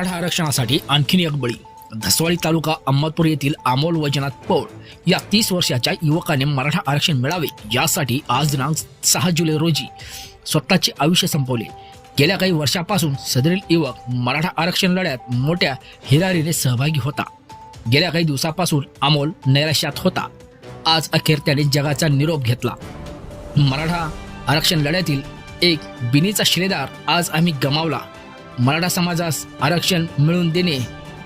मराठा आरक्षणासाठी आणखीन एक बळी. धसवाडी तालुका अहमदपूर येथील अमोल वैजनाथ पौळ या तीस वर्षाच्या युवकाने मराठा आरक्षण मिळावे यासाठी आज दिनांक सहा जुलै रोजी स्वतःचे आयुष्य संपवले. गेल्या काही वर्षापासून सदरील युवक मराठा आरक्षण लढ्यात मोठ्या हिरारीने सहभागी होता. गेल्या काही दिवसापासून अमोल नैराश्यात होता. आज अखेर त्याने जगाचा निरोप घेतला. मराठा आरक्षण लढ्यातील एक बिनीचा शिलेदार आज आम्ही गमावला. मराठा समाजास आरक्षण मिळवून देणे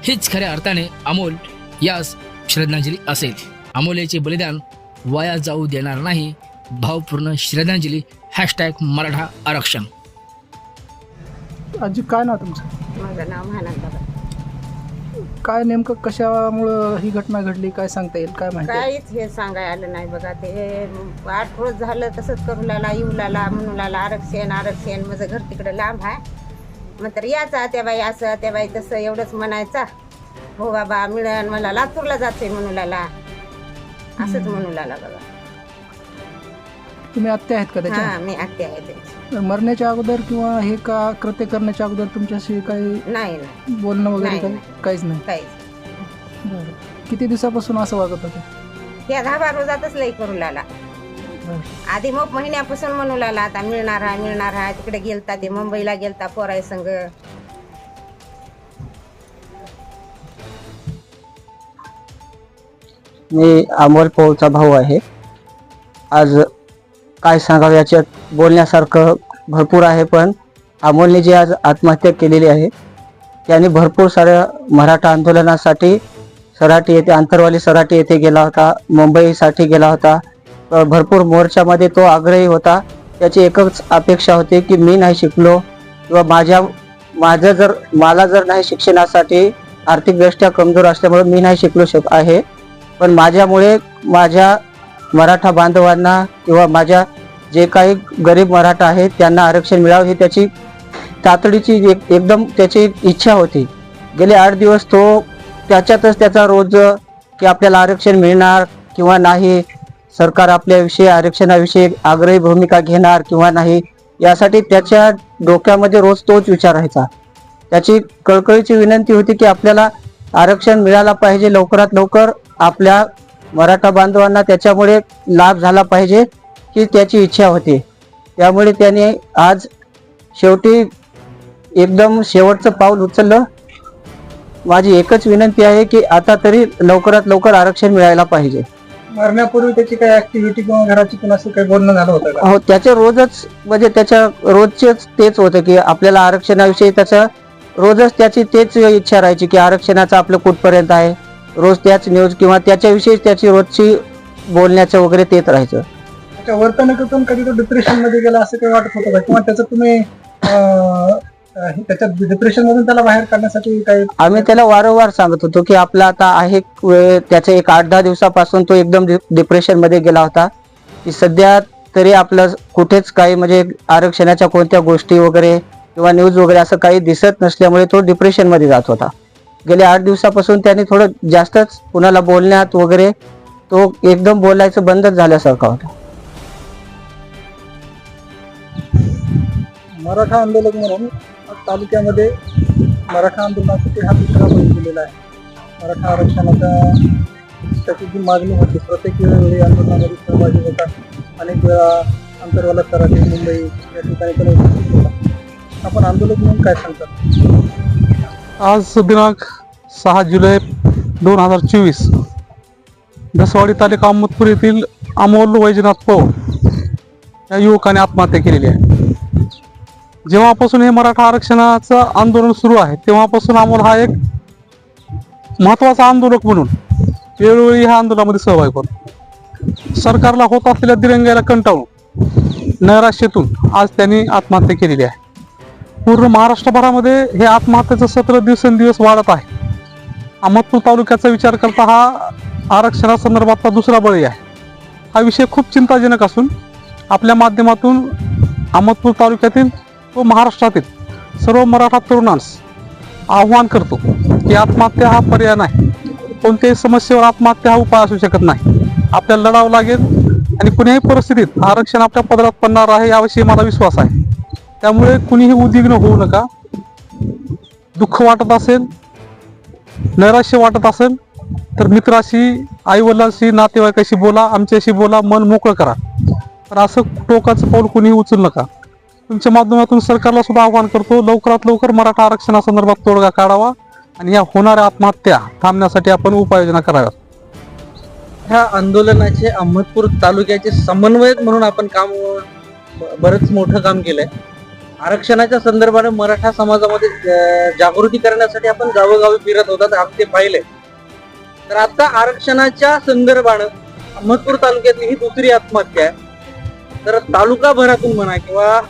हीच खऱ्या अर्थाने अमोल यास श्रद्धांजली असेल. अमोलेचे बलिदान वाया जाऊ देणार नाही. भावपूर्ण श्रद्धांजली हॅशटॅग मराठा आरक्षण. आजी काय नाव तुमचं? माझं नाव महानंद काय नेमकं कशामुळं ही घटना घडली? काय सांगता येईल? काय माहिती? काहीच हे सांगाय आलं नाही बघा. ते आठ रोज झालं तसंच करू लागला येऊ लागला म्हणू लागला आरक्षण आरक्षण माझं घर तिकडं लांब आहे. मग तर याचा त्या बाई असं त्या बाई तसं एवढंच म्हणायचा. हो बाबा मिळन मला लातूरला जाते म्हणू लागला असंच म्हणू लागला बघा तुम्ही आत्या आहेत का हा त्याच्या मी आत्या आहे त्यांची. मरण्याच्या अगोदर किंवा हे का कृत्य करण्याच्या अगोदर तुमच्याशी काही नाही नाही. बोलणं वगैरे नाही, काही. काहीच नाही. काहीच बरं. किती दिवसापासून असं वागत होते? या दहा बारा रोजातच लई करू लागला आधी मग महिन्यापासून म्हणू लागला आता मिळणार आहे मिळणार आहे. तिकडे गेलता ते मुंबईला गेलता पोराय संग. मी अमोल पौळचा भाऊ आहे. आज काय सांगावं याच्यात बोलण्यासारखं भरपूर आहे पण अमोलने जी आज आत्महत्या केलेली आहे त्याने भरपूर साऱ्या मराठा आंदोलनासाठी सराटी येथे आंतरवाली सराटी येथे गेला होता मुंबईसाठी गेला होता. भरपूर मोर्चामध्ये तो आग्रही होता. त्याची एकच अपेक्षा होती की मी नाही शिकलो किंवा माझ्या माझं जर मला जर नाही शिक्षणासाठी आर्थिकदृष्ट्या कमजोर असल्यामुळे मी नाही शिकलो शक आहे. पण माझ्यामुळे माझ्या मराठा बांधवांना किंवा माझ्या जे काही गरीब मराठा आहेत त्यांना आरक्षण मिळावं ही त्याची तातडीची एक एकदम त्याची इच्छा होती. गेले आठ दिवस तो त्याच्यातच त्याचा रोज की आपल्याला आरक्षण मिळणार किंवा नाही सरकार आपल्याविषयी आरक्षणाविषयी आग्रही भूमिका घेणार किंवा नाही यासाठी त्याच्या डोक्यामध्ये रोज तोच विचार राहायचा. त्याची कळकळीची विनंती होती की आपल्याला आरक्षण मिळाला पाहिजे लवकरात लवकर आपल्या मराठा बांधवांना त्याच्यामुळे लाभ झाला पाहिजे ही त्याची इच्छा होती. त्यामुळे त्याने आज शेवटी एकदम शेवटचं पाऊल उचललं. माझी एकच विनंती आहे की आता तरी लवकरात लवकर आरक्षण मिळायला पाहिजे. मरण्यापूर्वी त्याची काही ऍक्टिव्हिटी किंवा घराची कोणाशी काही बोलणं झालं होतं का? हो त्याचे रोजच म्हणजे त्याच्या रोजचेच तेच होतं की आपल्याला आरक्षणाविषयी त्याचं रोजच त्याची तेच इच्छा राहायची की आरक्षणाचं आपलं कुठपर्यंत आहे. रोज त्याच न्यूज किंवा त्याच्याविषयी त्याची रोजची बोलण्याचं वगैरे तेच राहायचं. त्याच्या वर्तणुकीतून कधी तो डिप्रेशनमध्ये गेला असं काही वाटत होतं का? किंवा त्याचं तुम्ही अं, अं, त्याच्या डिप्रेशन मधून त्याला बाहेर काढण्यासाठी काही आम्ही त्याला वारंवार सांगत होतो की आपला आता आहे वेळ त्याच्या एक आठ दहा दिवसापासून तो एकदम डिप्रेशनमध्ये गेला होता. की सध्या तरी आपलं कुठेच काही म्हणजे आरक्षणाच्या कोणत्या गोष्टी वगैरे किंवा न्यूज वगैरे असं काही दिसत नसल्यामुळे तो डिप्रेशनमध्ये जात होता. गेल्या आठ दिवसापासून त्याने थोडं जास्तच कुणाला बोलण्यात वगैरे तो एकदम बोलायचं बंदच झाल्यासारखा होता. मराठा आंदोलक म्हणून तालुक्यामध्ये मराठा आंदोलनासाठी हा दुसरा बळी दिलेला आहे. मराठा आरक्षणाचा त्याची जी मागणी होती प्रत्येक वेळी आंदोलनामध्ये सहभागी होता. अनेक वेळा आंतरवाला कराटे मुंबई या ठिकाणी पण उपस्थित होता. आपण आंदोलक म्हणून काय सांगतात? आज दिनांक सहा जुलै दोन हजार चोवीस दसवाडी तालुका अहमदपूर येथील अमोल वैजनाथ पव या युवकाने आत्महत्या केलेली आहे. जेव्हापासून हे मराठा आरक्षणाचं आंदोलन सुरू आहे तेव्हापासून आम्हाला हा एक महत्त्वाचा आंदोलक म्हणून वेळोवेळी ह्या आंदोलनामध्ये सहभागी होतो. सरकारला होत असलेल्या दिरंग्याला कंटाळून नैराश्यतून आज त्यांनी आत्महत्या केलेली आहे. पूर्ण महाराष्ट्रभरामध्ये हे आत्महत्येचं सत्र दिवसेंदिवस वाढत आहे. अहमदपूर तालुक्याचा विचार करता हा आरक्षणासंदर्भातला दुसरा बळी आहे. हा विषय खूप चिंताजनक असून आपल्या माध्यमातून अहमदपूर तालुक्यातील व महाराष्ट्रातील सर्व मराठा तरुणांस आव्हान करतो की आत्महत्या हा पर्याय नाही. कोणत्याही समस्येवर आत्महत्या हा उपाय असू शकत नाही. आपल्याला लढावं लागेल आणि कुण्याही परिस्थितीत आरक्षण आपल्या पदरात पडणार आहे याविषयी मला विश्वास आहे. त्यामुळे कुणीही उद्विग्न होऊ नका. दुःख वाटत असेल नैराश्य वाटत असेल तर मित्राशी आईवडिलांशी नातेवाईकाशी बोला आमच्याशी बोला मन मोकळं करा. तर असं टोकाचं पाऊल कुणीही उचलू नका. तुमच्या माध्यमातून सरकारला सुद्धा आवाहन करतो लवकरात लवकर मराठा आरक्षणासंदर्भात तोडगा काढावा आणि या होणाऱ्या आत्महत्या थांबण्यासाठी आपण उपाययोजना कराव्यात. ह्या आंदोलनाचे अहमदपूर तालुक्याचे समन्वयक म्हणून आपण काम बरंच मोठं काम केलंय. आरक्षणाच्या संदर्भाने मराठा समाजामध्ये जागृती करण्यासाठी आपण गावोगावी फिरत होतात आपण ते पाहिले. तर आता आरक्षणाच्या संदर्भानं अहमदपूर तालुक्यातली ही दुसरी आत्महत्या आहे. तर तालुका भरातून म्हणा किंवा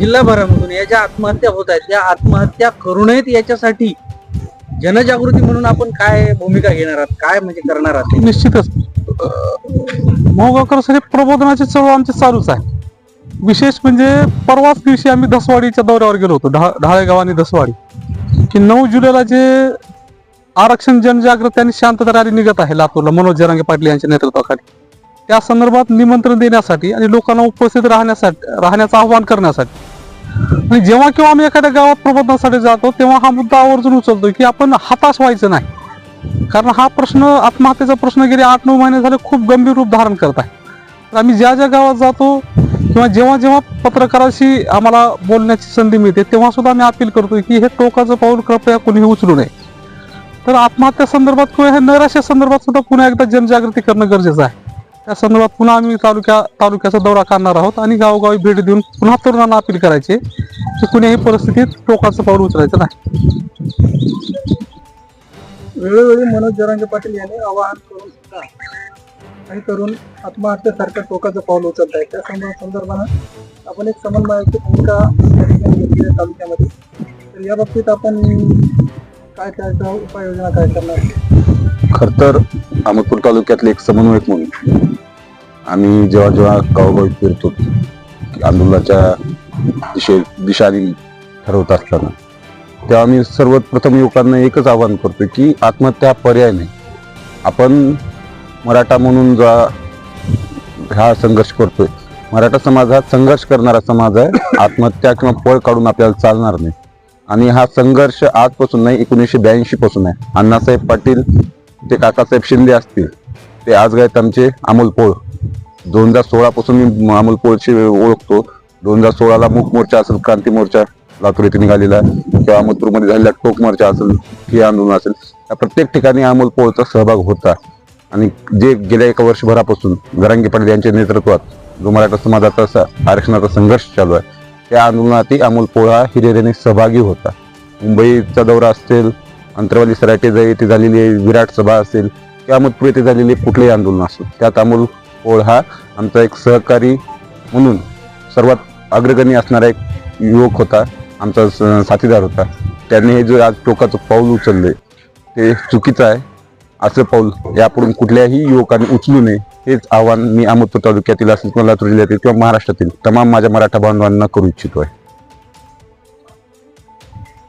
जिल्हाभरामधून या ज्या आत्महत्या होत आहेत त्या आत्महत्या करू नयेत याच्यासाठी जनजागृती म्हणून आपण काय भूमिका घेणार आहात? काय म्हणजे करणार आहात? निश्चितच. मोगावकरसाठी प्रबोधनाची चळवळ आमची चालूच आहे. विशेष म्हणजे परवाच दिवशी आम्ही दसवाडीच्या दौऱ्यावर गेलो होतो ढा ढाळेगाव आणि दसवाडी. की नऊ जुलैला जे आरक्षण जनजागृती आणि शांतता रॅली निघत आहे लातूरला मनोज जरांगे पाटील यांच्या नेतृत्वाखाली. त्या संदर्भात निमंत्रण देण्यासाठी आणि लोकांना उपस्थित राहण्यासाठी राहण्याचं आवाहन करण्यासाठी आणि जेव्हा केव्हा आम्ही एखाद्या गावात प्रबोधनासाठी जातो तेव्हा हा मुद्दा आवर्जून उचलतो की आपण हताश व्हायचं नाही. कारण हा प्रश्न आत्महत्येचा प्रश्न गेले आठ नऊ महिने झाले खूप गंभीर रूप धारण करत आहे. तर आम्ही ज्या ज्या गावात जातो किंवा जेव्हा जेव्हा पत्रकाराशी आम्हाला बोलण्याची संधी मिळते तेव्हा सुद्धा आम्ही अपील करतो की हे टोकाचं पाऊल कृपया कोणीही उचलू नये. तर आत्महत्या संदर्भात किंवा हे नैराश्या संदर्भात सुद्धा पुन्हा एकदा जनजागृती करणं गरजेचं आहे. त्या संदर्भात पुन्हा आम्ही तालुक्या तालुक्याचा दौरा काढणार आहोत आणि गावोगावी भेट देऊन पुन्हा तरुणांना अपील करायचे की कुणीही परिस्थितीत टोकाचं पाऊल उचलायचं नाही. वेळोवेळी मनोज जरांगे पाटील यांनी आवाहन करून सुद्धा काही तरुण आत्महत्येसारखं टोकाचं पाऊल उचलत आहे त्या संदर्भ- संदर्भानं आपण एक समन्वयाची भूमिका घेतली आहे तालुक्यामध्ये. तर या बाबतीत आपण काय त्याचा उपाययोजना काय करणार? खर तर अहमदपूर तालुक्यातले एक समन्वयक म्हणून आम्ही जेव्हा जेव्हा गावोगावी फिरतो आंदोलनाच्या दिशे दिशाने ठरवत असताना तेव्हा आम्ही सर्वप्रथम युवकांना एकच आवाहन करतो की आत्महत्या पर्याय नाही. आपण मराठा म्हणून जा हा संघर्ष करतोय मराठा समाज हा संघर्ष करणारा समाज आहे. आत्महत्या किंवा पळ काढून आपल्याला चालणार नाही. आणि हा संघर्ष आजपासून नाही एकोणीसशे ब्याऐंशी पासून आहे. अण्णासाहेब पाटील ते काकासाहेब शिंदे असतील ते आज गायत आमचे अमोल पोळ. दोन हजार सोळा पासून मी अमोल पोळची ओळखतो. दोन हजार सोळाला मूक मोर्चा असेल क्रांती मोर्चा लातूर येथे निघालेला किंवा अहमदपूरमध्ये झालेला टोक मोर्चा असेल हे आंदोलन असेल. या प्रत्येक ठिकाणी अमोल पोळचा सहभाग होता. आणि जे गेल्या एका वर्षभरापासून गरांगी पाटील यांच्या नेतृत्वात जो मराठा समाजाचा असा आरक्षणाचा संघर्ष चालू आहे त्या आंदोलनातही अमोल पोळा हिरिरीने सहभागी होता. मुंबईचा दौरा असेल अंतरवाली सराटे जा- येथे झालेली विराट सभा असेल किंवा अहमदपूर येथे झालेले कुठलेही आंदोलन असेल त्यात अमोल पोळ हा आमचा एक सहकारी म्हणून सर्वात अग्रगणी असणारा एक युवक होता आमचा स- साथीदार होता. त्यांनी हे जे आज टोकाचं पाऊल उचलले ते चुकीचं आहे. असं पाऊल यापुढून कुठल्याही युवकांनी उचलू नये हेच आव्हान मी अहमदपूर तालुक्यातील असेल किंवा लातूर जिल्ह्यातील किंवा महाराष्ट्रातील तमाम माझ्या मराठा बांधवांना करू इच्छितो आहे.